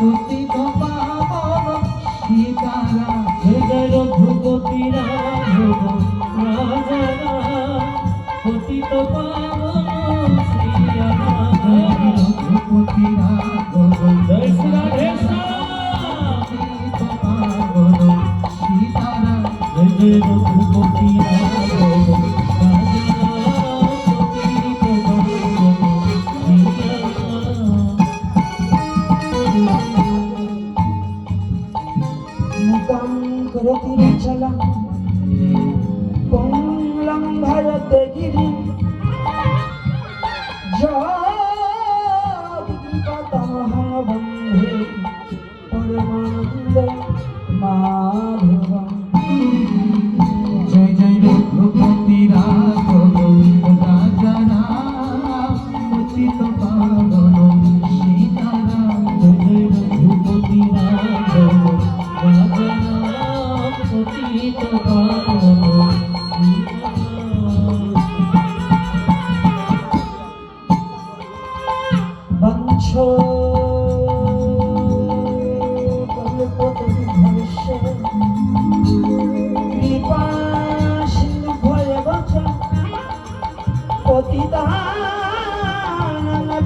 রঘুপতি সীতারা হৃদয় রঘুপতি রাম রাজা পতিত পা সাগর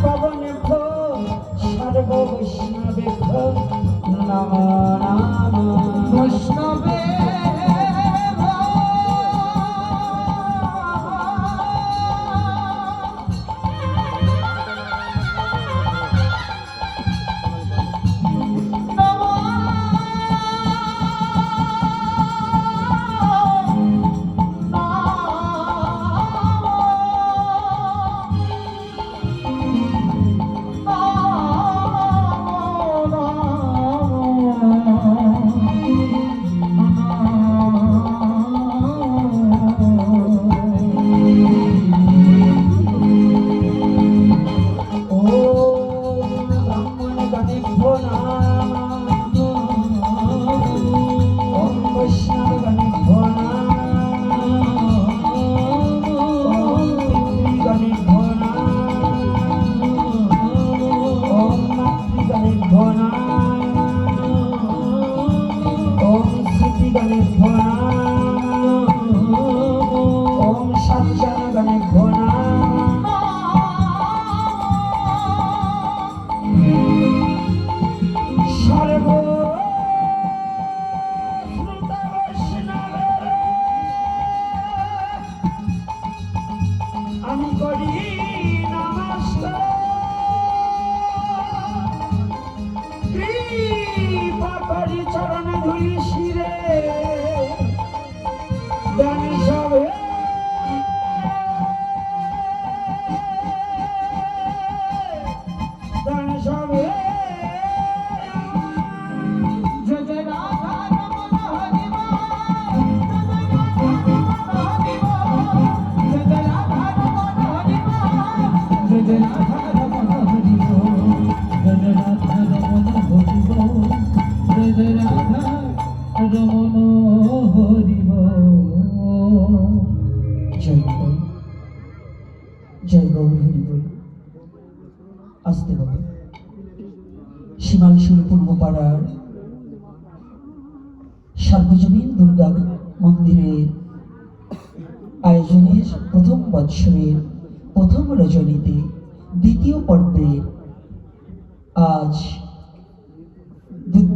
পবন ভো সর্ব বৈষ্ণবে ভো নমঃ বৎসরের প্রথম রজনীতে দ্বিতীয় পর্বে আজ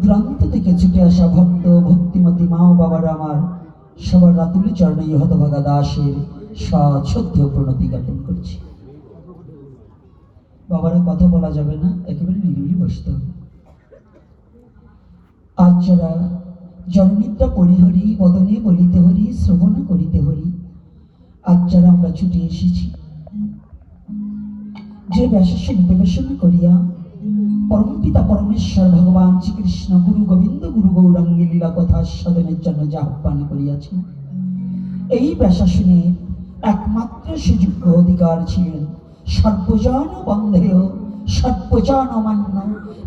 দূরান্ত থেকে ছুটে আসা ভক্ত, ভক্তিমতী মা ও বাবার আমার সবার রাতুলি চরণে হতভাগা দাসের সশ্রদ্ধ প্রণতি জ্ঞাপন করছি। বাবারা, কথা বলা যাবে না, একেবারে নিরিবিলি বসতে হবে। আজ যারা জননিদ্রা পরিহরি, বদনে বলিতে হরি, শ্রবণ করিতে হরি আজ যারা আমরা ছুটে এসেছি। যে ব্যাসের করিয়া পরমেশ্বর ভগবান শ্রীকৃষ্ণ গুরু গোবিন্দ গুরু গৌরাঙ্গী লীলা কথা জন্য আহ্বান করিয়াছেন, এই একমাত্র সুযোগ্য অধিকার ছিলেন। সর্বজন বন্ধেয়, সর্বজন অমান্য,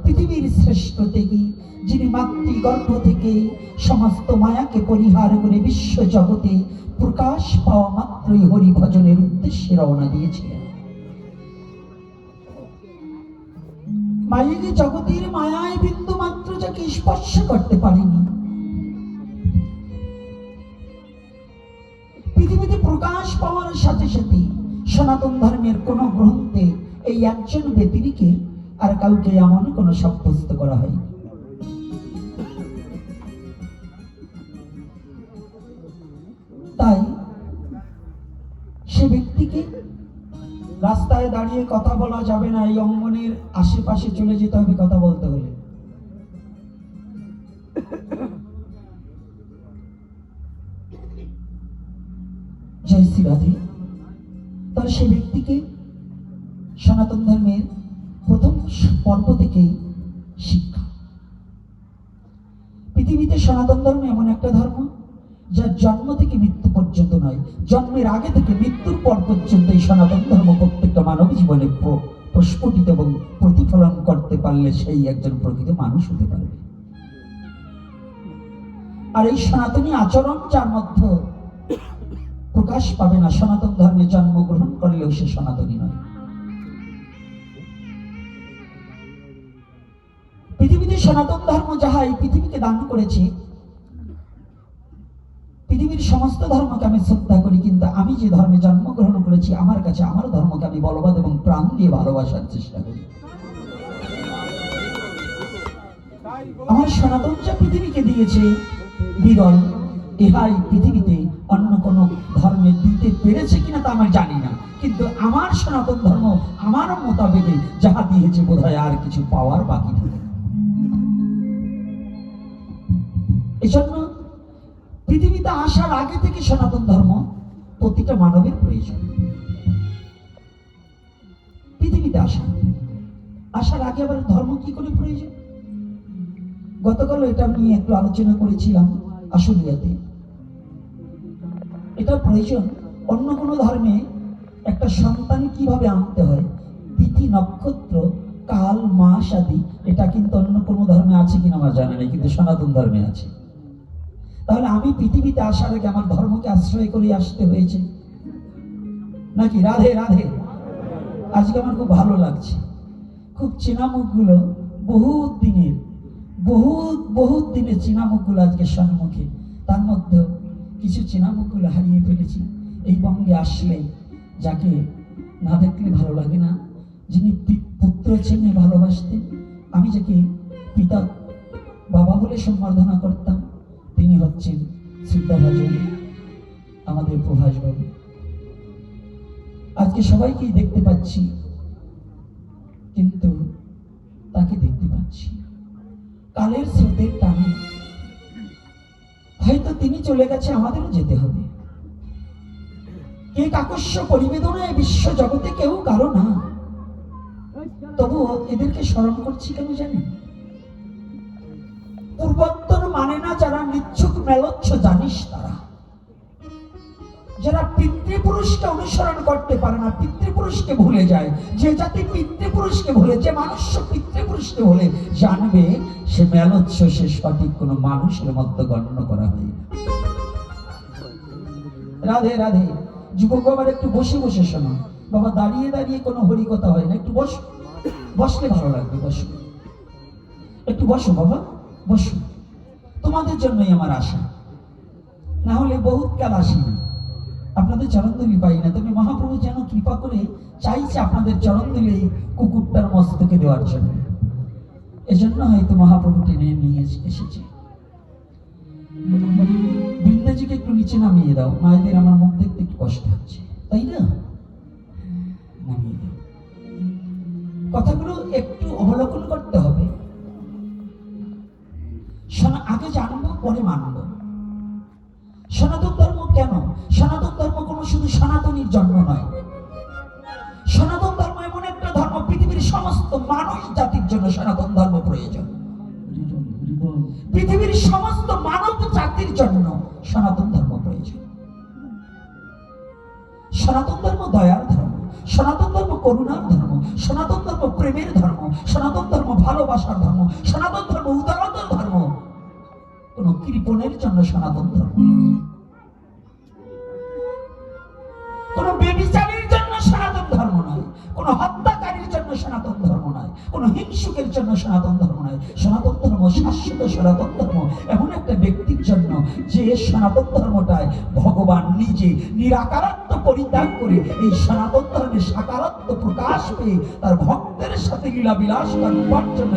পৃথিবীর শ্রেষ্ঠ থেকে যিনি মাতৃগর্ভ থেকে সমস্ত মায়াকে পরিহার করে বিশ্ব জগতে প্রকাশ পাওয়া মাত্রই হরি ভজনের উদ্দেশ্যে রওনা দিয়েছিলেন। মায়ের জগতের মায়ায় বিন্দু মাত্র যাকে স্পর্শ করতে পারেনি। পৃথিবীতে প্রকাশ পাওয়ার সাথে সাথে সনাতন ধর্মের কোন গ্রন্থে এই একজন ব্যক্তিকে আর কাউকে এমন কোন সাব্যস্ত করা হয় তাই সে ব্যক্তিকে রাস্তায় দাঁড়িয়ে কথা বলা যাবে না, এই অঙ্গনের আশেপাশে চলে যেতে হবে কথা বলতে হলে। জয় শ্রী রাধে। জন্মের আগে থেকে মৃত্যুর পর পর্যন্ত এই সনাতন ধর্ম প্রত্যেকটা মানব জীবনে প্রস্ফুটিত এবং প্রতিফলন করতে পারলে সেই একজন প্রকৃত মানুষ হতে পারবে। আর এই সনাতনী আচরণ যার মধ্যে প্রকাশ পাবে না, সনাতন ধর্মে জন্মগ্রহণ করলেও সে সনাতনী নয়। পৃথিবীতে সনাতন ধর্ম যাহা এই পৃথিবীকে দান করেছে, পৃথিবীর সমস্ত ধর্মকে আমি শ্রদ্ধা আমি যে ধর্মে জন্মগ্রহণ করেছি, আমার কাছে আমার ধর্মকে আমি বলবাদ এবং প্রাণ দিয়ে ভালোবাসার চেষ্টা করি। আমার সনাতন যা পৃথিবীকে দিয়েছে, বিরল ইহাই পৃথিবীতে অন্য কোন ধর্মে দিতে পেরেছে কিনা তা আমি জানি না। কিন্তু আমার সনাতন ধর্ম আমার মোতাবেকে যাহা দিয়েছে বোধ আর কিছু পাওয়ার বাকি থাকে এজন্য পৃথিবীতে আসার আগে থেকে সনাতন প্রতিটা মানবের প্রয়োজন। পৃথিবীতে আসা আসার আগে আবার ধর্ম কি করে প্রয়োজন? গতকাল এটা নিয়ে একটু আলোচনা করেছিলাম আশুলিয়াতে। এটা প্রয়োজন, অন্য কোনো ধর্মে একটা সন্তান কীভাবে আনতে হয়? তিথি, নক্ষত্র, কাল, মাস আদি, এটা কিন্তু অন্য কোনো ধর্মে আছে কিনা আমার জানা নেই, কিন্তু সনাতন ধর্মে আছে। তাহলে আমি পৃথিবীতে আসার আগে আমার ধর্মকে আশ্রয় করে আসতে হয়েছে। নাকি? রাধে রাধে। আজকে আমার খুব ভালো লাগছে। খুব চেনা মুখগুলো বহুত দিনের, বহুত বহুত দিনের চেনা মুখগুলো আজকে সম্মুখে। তার মধ্যেও কিছু চেনা মুখগুলো হারিয়ে ফেলেছি। এই বঙ্গে আসলে যাকে না দেখলে ভালো লাগে না, যিনি পুত্র চেনে ভালোবাসতেন, আমি যাকে পিতা, বাবা বলে সম্বর্ধনা করতাম তিনি হচ্ছেন শ্রদ্ধাভাজন আমাদের প্রভাস বাবু। আজকে সবাইকেই দেখতে পাচ্ছি, কিন্তু তাকে দেখতে পাচ্ছি কালের স্রোতের টানে হয়তো তিনি চলে গেছে, আমাদেরও যেতে হবে। কে কাকস্য পরিবেদনায় বিশ্ব জগতে কেউ কারও না। তবুও এদেরকে স্মরণ করছি কেন জানেন? পূর্বোত্তর মানে না যারা নিচ্ছুক মেলচ্ছ, জানিস তারা। যারা পিতৃপুরুষকে অনুসরণ করতে পারে না, পিতৃপুরুষকে ভুলে যায়। যে জাতি পিতৃপুরুষকে ভুলে, যে মানুষ পিতৃপুরুষকে ভুলে, জানবে সে মেলচ্ছ সে সঠিক কোনো মানুষের মধ্যে গণ্য করা হয় রাধে রাধে, যুবক আবার একটু বসে বসে শোনো। বাবা, দাঁড়িয়ে দাঁড়িয়ে কোনো হরি কথা হয় না। একটু বসো, বসলে ভালো লাগবে, বসো। একটু বসো, বাবা, বসো। তোমাদের জন্যই আমার আশা। না হলে বহুত কাল আসি না। আপনাদের চরণদলি পাই না। তবে মহাপ্রভু যেন কৃপা করে চাইছে আপনাদের চরণদলি কুকুরটার মস্তকে দেওয়ার জন্য। এজন্য হয়তো মহাপ্রভু টেনে নিয়ে এসেছে। বৃন্দাজিকে একটু নিচে নামিয়ে দাও। মায়েদের আমার মুখ দেখতে একটু কষ্ট হচ্ছে। তাই না? কথাগুলো একটু অবলোকন করতে হবে। শোনা- আগে জানব পরে মানব সনাতন ধর্ম কেন সনাতন ধর্ম কোনো শুধু সনাতনীর জন্ম নয় সনাতন ধর্ম এমন একটা ধর্ম পৃথিবীর সমস্ত মানুষ জাতির জন্য সনাতন ধর্ম প্রয়োজন পৃথিবীর সমস্ত মানব জাতির জন্য সনাতন ধর্ম প্রয়োজন সনাতন ধর্ম দয়ার ধর্ম সনাতন ধর্ম করুণার ধর্ম সনাতন ধর্ম প্রেমের ধর্ম সনাতন ধর্ম ভালোবাসার ধর্ম সনাতন ধর্ম উদারতার ধর্ম কোন কৃপণের জন্য সনাতন ধর্ম কোন বেবিচারীর জন্য সনাতন ধর্ম নয়, কোন হত্যাকারীর জন্য সনাতন ধর্ম নয়, কোন হিংসুকের জন্য সনাতন ধর্ম নয়। সনাতন ধর্ম শাশ্বত সনাতন ধর্ম এমন একটা ব্যক্তির জন্য যে সনাতন ধর্মটায় ভগবান নিজে নিরাকারত্ব পরিত্যাগ করে এই সনাতন ধর্মের সাকারত্ব প্রকাশ পেয়ে তার ভক্তের সাথে লীলা বিলাস করবার জন্য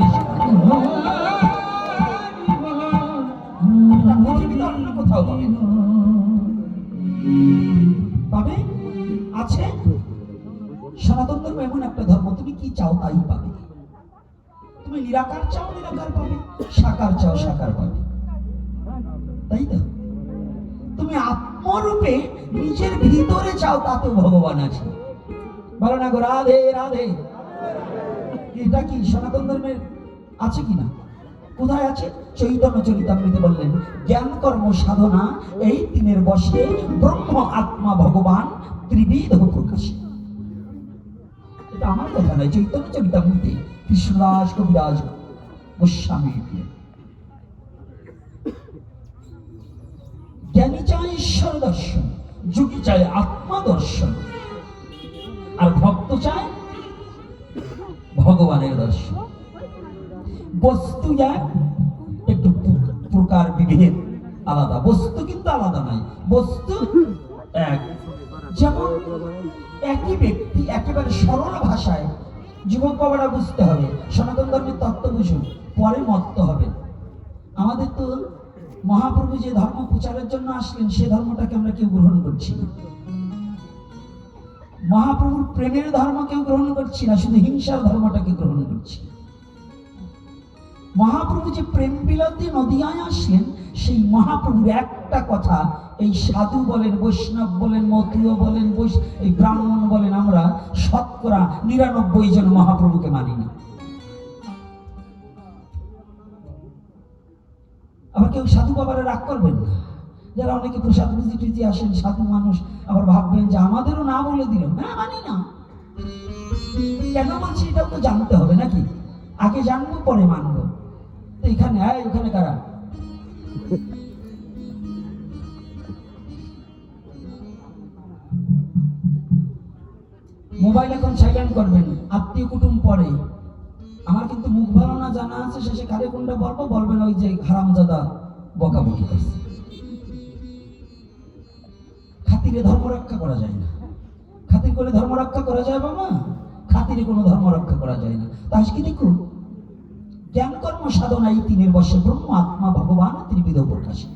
কোথাও পাবে না। পাবে? আছে? সনাতন ধর্ম এমন একটা ধর্ম, তুমি কি চাও তাই পাবে। তুমি নিরাকার চাও, নিরাকার পাবে। সাকার চাও, সাকার পাবে। তাই তো? তুমি আত্মরূপে নিজের ভিতরে চাও, তাতেও ভগবান আছে। বলো না গো, রাধে রাধে। এটা কি সনাতন ধর্মের আছে কি না কোথায় আছে? চৈতন্য চরিতামৃতে বললেন, জ্ঞান, কর্ম, সাধনা, এই তিনের বসে ব্রহ্ম, আত্মা, ভগবান ত্রিবিধ প্রকাশে। এটা আমার কথা নয়, চৈতন্য কৃষ্ণদাস কবিরাজ গোস্বামী। জ্ঞানী চায় ঈশ্বর দর্শন, যোগী চায় আত্মা দর্শন, আর ভক্ত চায় ভগবানের দর্শন। বস্তু এক একটু প্রকার আলাদা। বস্তু কিন্তু আলাদা নয়। বস্তু এক। যেমন একই ব্যক্তি একেবারে সরল ভাষায় যুবক বাবারা বুঝতে হবে, সনাতন ধর্মের তত্ত্ব বুঝুন, পরে মত্ত হবে। আমাদের তো মহাপ্রভু যে ধর্ম প্রচারের জন্য আসলেন, সে ধর্মটাকে আমরা কেউ গ্রহণ করছি না। মহাপ্রভুর প্রেমের ধর্ম কেউ গ্রহণ করছি না, শুধু হিংসার ধর্মটাকে গ্রহণ করছি মহাপ্রভু যে প্রেম বিলাতে নদিয়ায় আসলেন সেই মহাপ্রভুর একটা কথা, এই সাধু বলেন, বৈষ্ণব বলেন, মতীয় বলেন এই ব্রাহ্মণ বলেন, আমরা শতকরা নিরানব্বই জন মহাপ্রভুকে মানি না। আবার কেউ সাধু বাবারা রাগ করবেন না। যারা অনেকে প্রসাদ বুঝি টুজি আসেন, সাধু মানুষ, আবার ভাববেন যে আমাদেরও না বলে দিল। না, মানি না। কেন বলছি, এটাও তো জানতে হবে নাকি? আগে জানব, পরে মানবো। তো এখানে আয় ওখানে কারা মোবাইল এখন সাইলেন্ট করবেন আত্মীয় কুটুম পরে। আমার কিন্তু মুখ ভালো না, জানা আছে, শেষে কারে কোনটা বলব, বলবেন ওই যে হারামজাদা বকাবকি করছে। খাতিরে ধর্ম রক্ষা করা যায় না। খাতির করে ধর্ম রক্ষা করা যায় বাবা, খাতিরে কোনো ধর্ম রক্ষা করা যায় না। তা আজকে দেখুন জ্ঞান কর্ম সাধনা এই তিনের বর্ষে ব্রহ্ম, আত্মা, ভগবান ত্রিবিধ প্রকাশে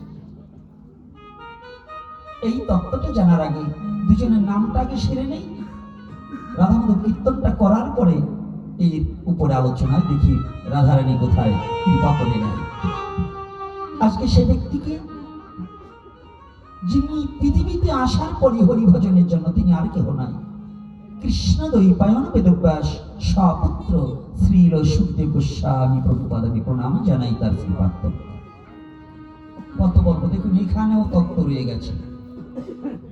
এই তত্ত্বটা জানার আগে দুজনের নামটা আগে সেরে নেই। রাধামাধব কীর্তনটা করার পরে এর উপরে আলোচনায় দেখি রাধারানী কোথায়, কৃপা করে নেয়। আজকে সে ব্যক্তিকে যিনি পৃথিবীতে আসার পরে হরিভজনের জন্য তিনি আর কেহ নাই। কৃষ্ণ দৈপায়ন বেদব্যাস স্বপুত্র শ্রীল সুখদেব গোস্বামী প্রভুপাদকে প্রণাম জানাই তার শ্রীপাত্র। কত দেখুন, এখানেও তত্ত্ব রয়ে গেছে।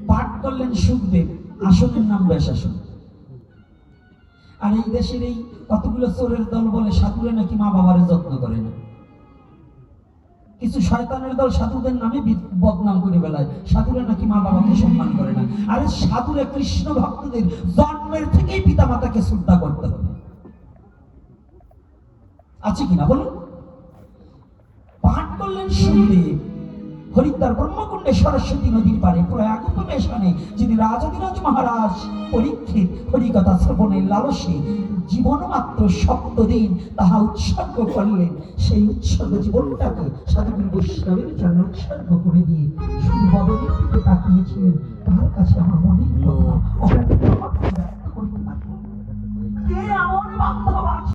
পাঠ করলেন সুখদেব আসনের নাম ব্যাসাসন আর এই দেশের এই কতগুলো চোরের দল বলে সাধুরে নাকি মা বাবারে যত্ন করে না? কিছু শয়তানের দল সাধুদের নামে বদনাম করে বেলায় সাধুরা নাকি মা বাবাকে সম্মান করে না। আরে সাধুরা কৃষ্ণ ভক্তদের জন্মের থেকেই পিতা মাতাকে শ্রদ্ধা করতে হবে। আছে কিনা বলুন? হরিদ্বার ব্রহ্মকুণ্ডে সরস্বতী নদীর পারে প্রয়াগ যিনি রাজাধিরাজ মহারাজ পরীক্ষিত হরিকথা শ্রবণের লালসে জীবন মাত্র সপ্তদিন তাহা উৎসর্গ করলেন, সেই উৎসর্গ জীবনটাকে সাধুগুরু বৈষ্ণবের জন্য উৎসর্গ করে দিয়ে শুধু বদলের দিকে তাকিয়েছিলেন। তার কাছে আমার না। কে